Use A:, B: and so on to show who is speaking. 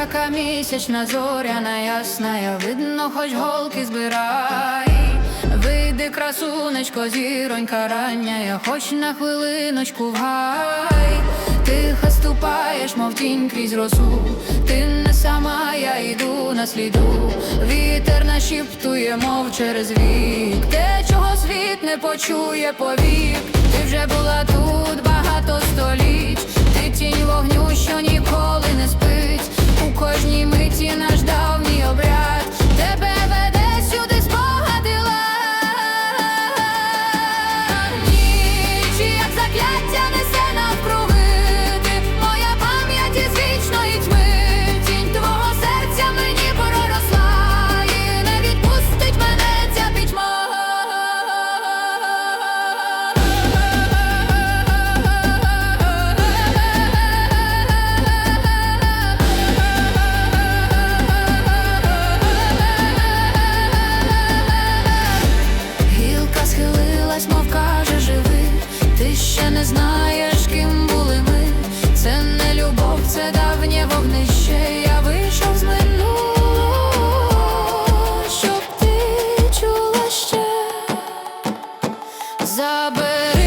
A: яка місячна зоряна ясна, я видно, хоч голки збирай. Вийди, красунечко, зіронька рання, я хоч на хвилиночку в гай. Тихо ступаєш, мов тінь крізь росу. Ти не сама, я йду на сліду. Вітер нашіптує, мов через вік. Те, чого світ не почує повік. Ти вже була тут забери.